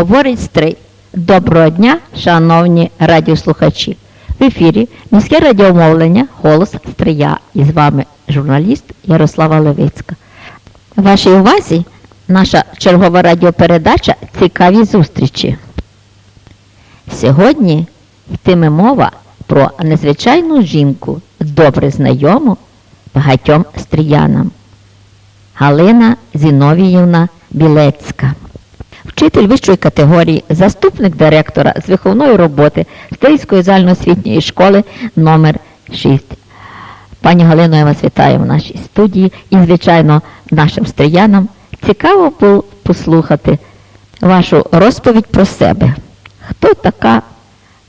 Говорить стрий. Доброго дня, шановні радіослухачі. В ефірі міське радіомовлення Голос Стрия. І з вами журналіст Ярослава Левицька. Вашій увазі наша чергова радіопередача Цікаві зустрічі. Сьогодні йтиме мова про незвичайну жінку, добре знайому багатьом стріянам. Галина Зіновіївна Білецька. Вчитель вищої категорії, заступник директора з виховної роботи Стрийської загальноосвітньої школи номер 6. Пані Галино, я вас вітаю в нашій студії і, звичайно, нашим стріянам цікаво було послухати вашу розповідь про себе. Хто така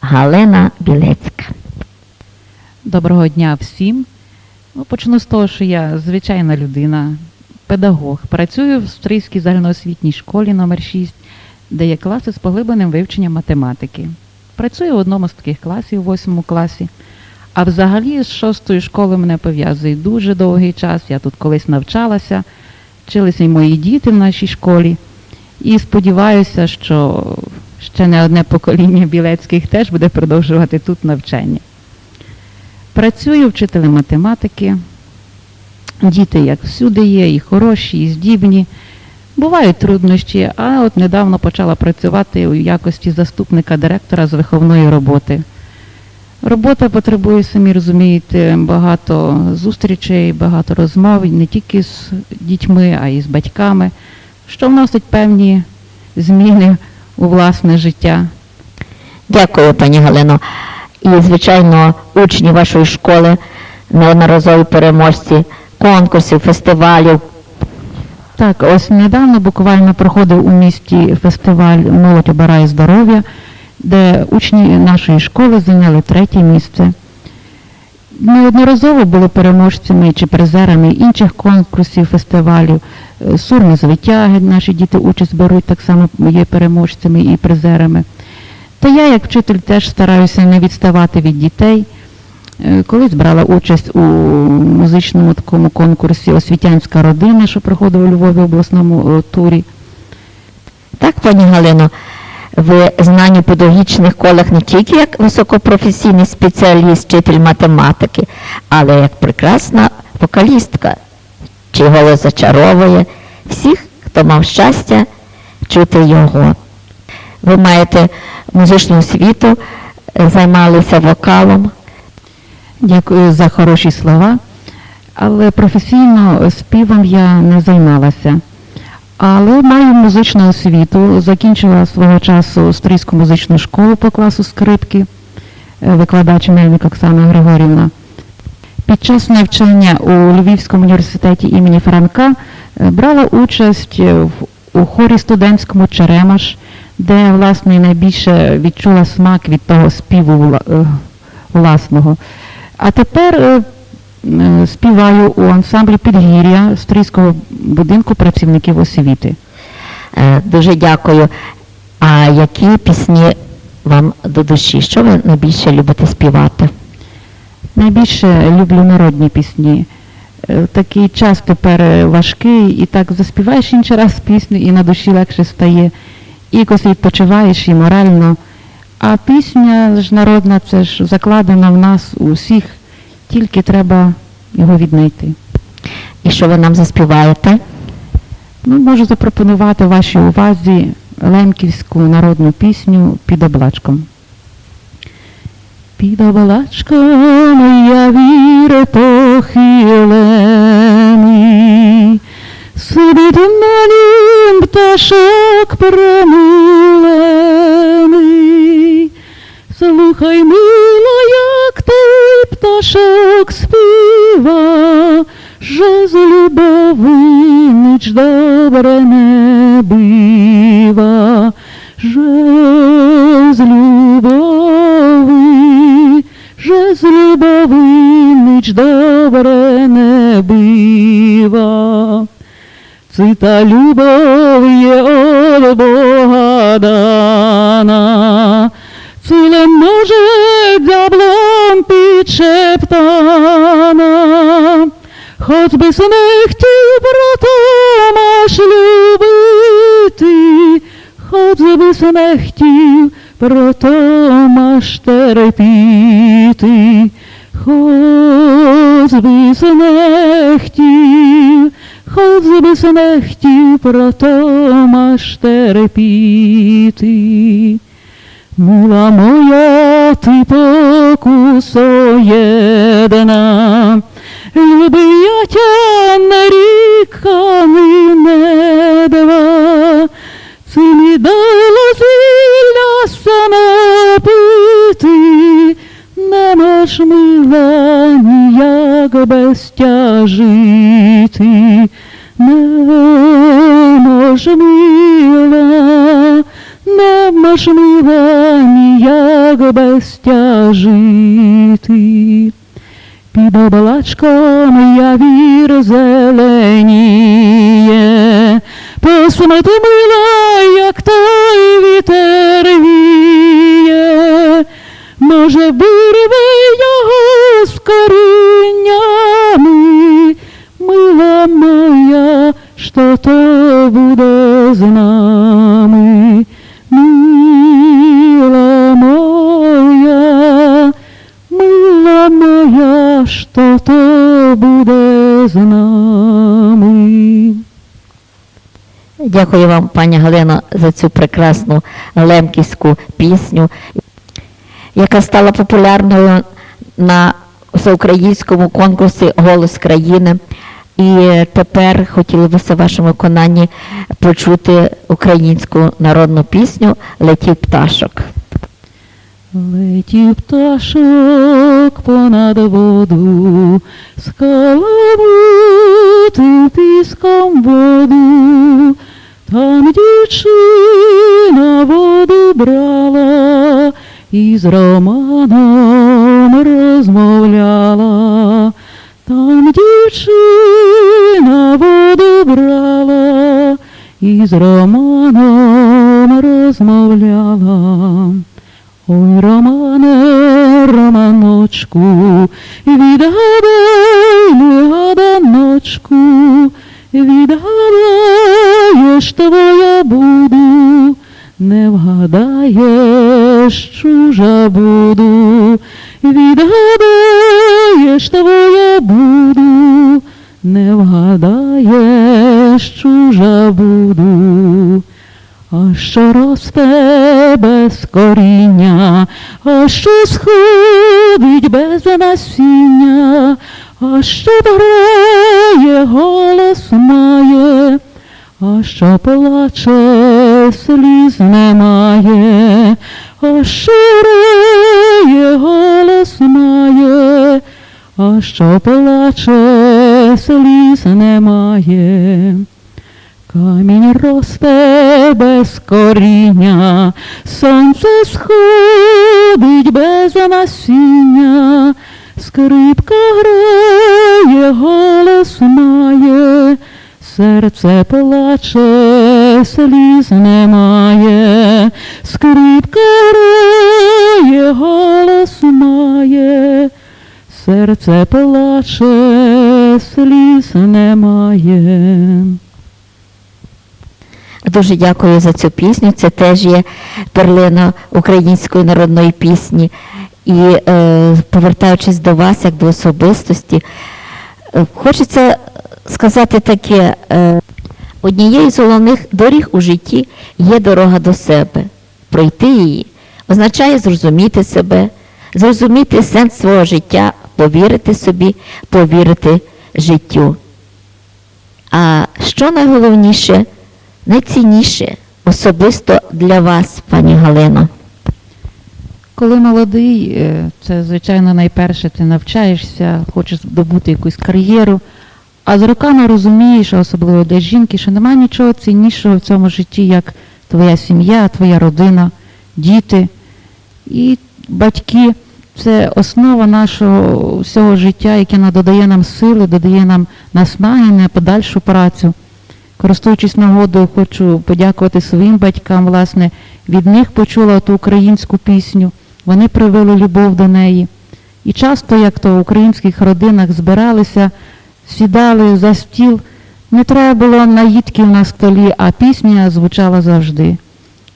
Галина Білецька? Доброго дня всім. Ну, почну з того, що я звичайна людина, педагог. Працюю в Стрийській загальноосвітній школі номер 6 де є класи з поглибленим вивченням математики. Працюю в одному з таких класів, у 8 класі. А взагалі з шостої школи мене пов'язує дуже довгий час. Я тут колись навчалася, вчилися й мої діти в нашій школі. І сподіваюся, що ще не одне покоління білецьких теж буде продовжувати тут навчання. Працюю вчителем математики. Діти, як всюди є, і хороші, і здібні. Бувають труднощі, а от недавно почала працювати у якості заступника директора з виховної роботи. Робота потребує, самі розумієте, багато зустрічей, багато розмов, не тільки з дітьми, а й з батьками, що вносить певні зміни у власне життя. Дякую, пані Галино. І, звичайно, учні вашої школи, неодноразові переможці конкурсів, фестивалів. Так, ось недавно буквально проходив у місті фестиваль Молодь обирає здоров'я, де учні нашої школи зайняли третє місце. Неодноразово були переможцями чи призерами інших конкурсів, фестивалів. Е, Сурми з витяги, наші діти участь беруть, так само є переможцями і призерами. Та я, як вчитель, теж стараюся не відставати від дітей. Е, Колись брала участь у музичному такому конкурсі Освітянська родина, що проходив у Львові обласному е, турі. Так, пані Галино, ви знані в педагогічних колах не тільки як високопрофесійний спеціаліст, вчитель математики, але як прекрасна вокалістка, чий голос зачаровує всіх, хто мав щастя чути його. Ви маєте музичну освіту, е, займалися вокалом. Дякую за хороші слова. Але професійно співом я не займалася. Але маю музичну освіту, закінчила свого часу Стрийську музичну школу по класу скрипки, е, викладач Мельник Оксана Григорівна. Під час навчання у Львівському університеті імені Франка е, брала участь е, у хорі студентському Черемаш, де власне найбільше відчула смак від того співу власного. А тепер е, е, співаю у ансамблі Підгір'я Стрийського будинку працівників освіти. Е, Дуже дякую. А які пісні вам до душі? Що ви найбільше любите співати? Найбільше люблю народні пісні. Такий час тепер важкий, і так заспіваєш інший раз пісню, і на душі легше стає. І якось відпочиваєш і морально. А пісня ж народна, це ж закладена в нас у всіх, тільки треба його віднайти. І що ви нам заспіваєте? Ну, можу запропонувати вашій увазі лемківську народну пісню під облачком. Під облачком я віре похилений, сидить малім пташок премилений. Слухай, мило, як ти пташок співа, nicz dobre nie bywa, że z lubowy, że z lubowy nicz dobre nie bywa. Cyta любов є od Бога дана, Ціле може дяблом підшептана, хоч би не хотів братом аж любити, хоч би не хотів, про то ж терпіти. Хоч би не хотів, хоч би не хотів, про то терпіти. Мула моя, ти покусоєдна, люби я тя не ріка, ні не два, Це мені дало зілля саме пити, не мож мила ніяк без тя жити, не мила, не мила ніяк без тя жити. Під облачком я вір зеленіє, посмати мила, як той вітер віє, може вирве його з коріннями, мила моя, що то буде з то буде з нами. Дякую вам, пані Галино, за цю прекрасну лемківську пісню, яка стала популярною на всеукраїнському конкурсі Голос країни. І тепер хотіли б в вашому виконанні почути українську народну пісню Летів пташок. Летів пташок понад воду, скалабутив піском воду, там дівчина воду брала і з Романом розмовляла. Там дівчина воду брала і з Романом Ой, Романе, Романочку, відгадай, негаданочку, відгадаєш, твоя буду, не вгадаєш, чужа буду, відгадаєш, твоя буду, не вгадаєш, чужа буду. А що росте без коріння, а що сходить без насіння, а що грає, голос має, а що плаче, сліз немає, а що грає, голос має, а що плаче, сліз немає. Камінь росте без коріння, сонце сходить без насіння, скрипка грає, голос має, серце плаче, сліз немає, скрипка грає, голос має, серце плаче, сліз немає. Дуже дякую за цю пісню. Це теж є перлина української народної пісні. І е, повертаючись до вас, як до особистості, е, хочеться сказати таке: е, однією з головних доріг у житті є дорога до себе. Пройти її означає зрозуміти себе, зрозуміти сенс свого життя, повірити собі, повірити життю. А що найголовніше, найцінніше особисто для вас, пані Галино? Коли молодий, е, це звичайно найперше ти навчаєшся, хочеш здобути якусь кар'єру, а з роками розумієш, особливо для жінки, що немає нічого ціннішого в цьому житті, як твоя сім'я, твоя родина, діти і батьки. Це основа нашого всього життя, яке додає нам сили, додає нам наснаги на подальшу працю. Користуючись нагодою, хочу подякувати своїм батькам. Власне, від них почула ту українську пісню. Вони привели любов до неї. І часто, як то в українських родинах збиралися, сідали за стіл, не треба було наїдків на столі, а пісня звучала завжди.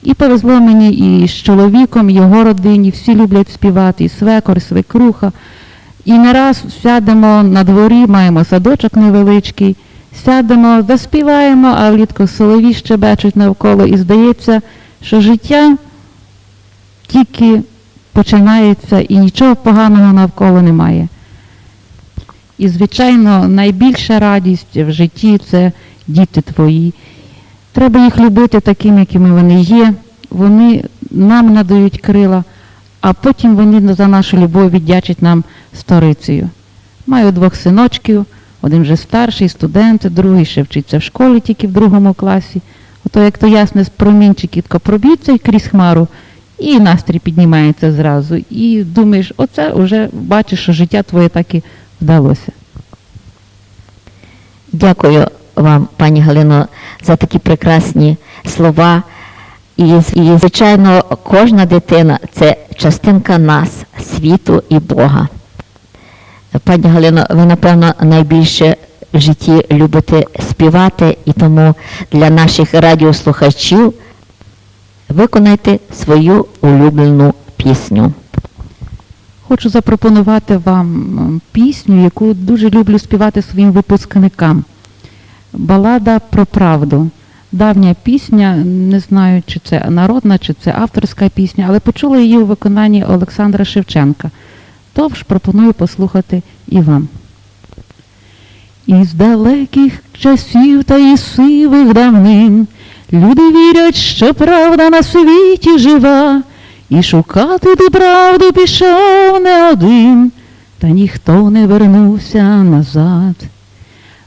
І повезло мені і з чоловіком, і його родині, всі люблять співати, і свекор, і свекруха. І не раз сядемо на дворі, маємо садочок невеличкий, сядемо, заспіваємо, а влітку солові щебечуть навколо, і здається, що життя тільки починається і нічого поганого навколо немає. І, звичайно, найбільша радість в житті це діти твої. Треба їх любити такими, якими вони є. Вони нам надають крила, а потім вони за нашу любов віддячать нам сторицею. Маю двох синочків, один вже старший, студент, другий ще вчиться в школі тільки в другому класі. Ото як то ясне промінчик кітко проб'ється крізь хмару, і настрій піднімається зразу. І думаєш, оце вже бачиш, що життя твоє так і вдалося. Дякую вам, пані Галино, за такі прекрасні слова. І, і, звичайно, кожна дитина це частинка нас, світу і Бога. Пані Галино, ви, напевно, найбільше в житті любите співати, і тому для наших радіослухачів виконайте свою улюблену пісню. Хочу запропонувати вам пісню, яку дуже люблю співати своїм випускникам. Балада про правду. Давня пісня, не знаю, чи це народна, чи це авторська пісня, але почула її у виконанні Олександра Шевченка. Тож пропоную послухати і вам. Із далеких часів та і сивих давнин люди вірять, що правда на світі жива, і шукати ту правду пішов не один, та ніхто не вернувся назад.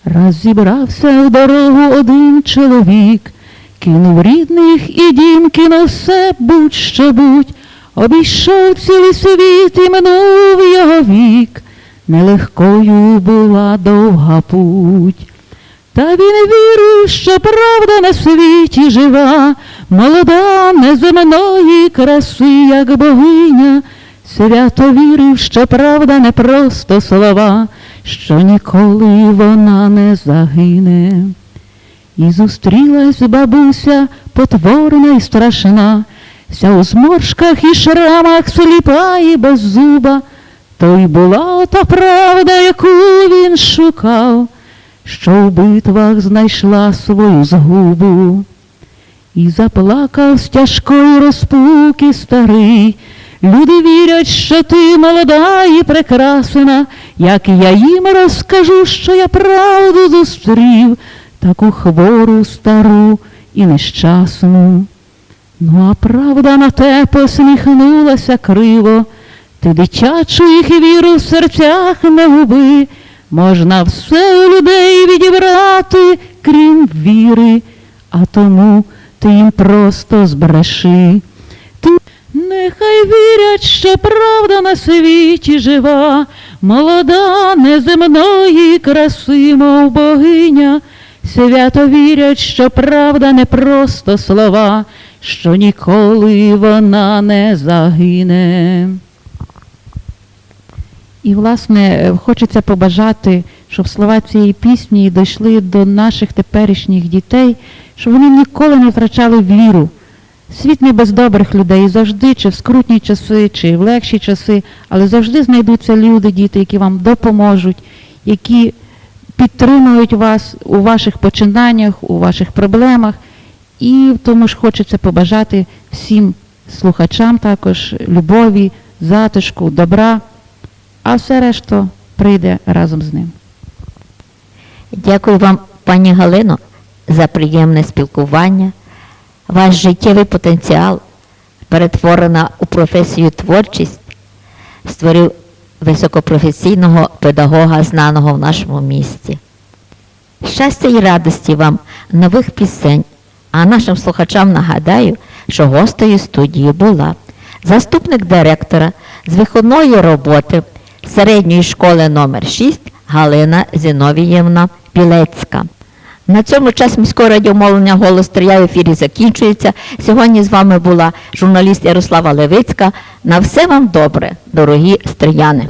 Раз зібрався в дорогу один чоловік, кинув рідних і дім, кинув все будь-що будь, обійшов цілий світ і минув його вік, нелегкою була довга путь. Та він вірив, що правда на світі жива, молода неземної краси, як богиня, свято вірив, що правда не просто слова, що ніколи вона не загине. І зустрілась бабуся потворна й страшна, вся у зморшках і шрамах сліпа і без зуба, то й була та правда, яку він шукав, що в битвах знайшла свою згубу. І заплакав з тяжкої розпуки старий. Люди вірять, що ти молода і прекрасна, як я їм розкажу, що я правду зустрів, таку хвору, стару і нещасну. Ну, а правда на те посміхнулася криво, ти дитячу їх віру в серцях не губи, можна все у людей відібрати, крім віри, а тому ти їм просто збреши. Ти Нехай вірять, що правда на світі жива, молода неземної краси, мов богиня, свято вірять, що правда не просто слова, що ніколи вона не загине. І, власне, е, хочеться побажати, щоб слова цієї пісні дійшли до наших теперішніх дітей, щоб вони ніколи не втрачали віру. Світ не без добрих людей, завжди, чи в скрутні часи, чи в легші часи, але завжди знайдуться люди, діти, які вам допоможуть, які підтримують вас у ваших починаннях, у ваших проблемах. І тому ж хочеться побажати всім слухачам також любові, затишку, добра, а все решта прийде разом з ним. Дякую вам, пані Галино, за приємне спілкування. Ваш життєвий потенціал, перетворена у професію творчість, створив високопрофесійного педагога, знаного в нашому місті. Щастя і радості вам нових пісень, а нашим слухачам нагадаю, що гостею студії була заступник директора з виходної роботи середньої школи номер 6 Галина Зіновіївна Білецька. На цьому час міського радіомовлення «Голос трия в ефірі закінчується. Сьогодні з вами була журналіст Ярослава Левицька. На все вам добре, дорогі стрияни!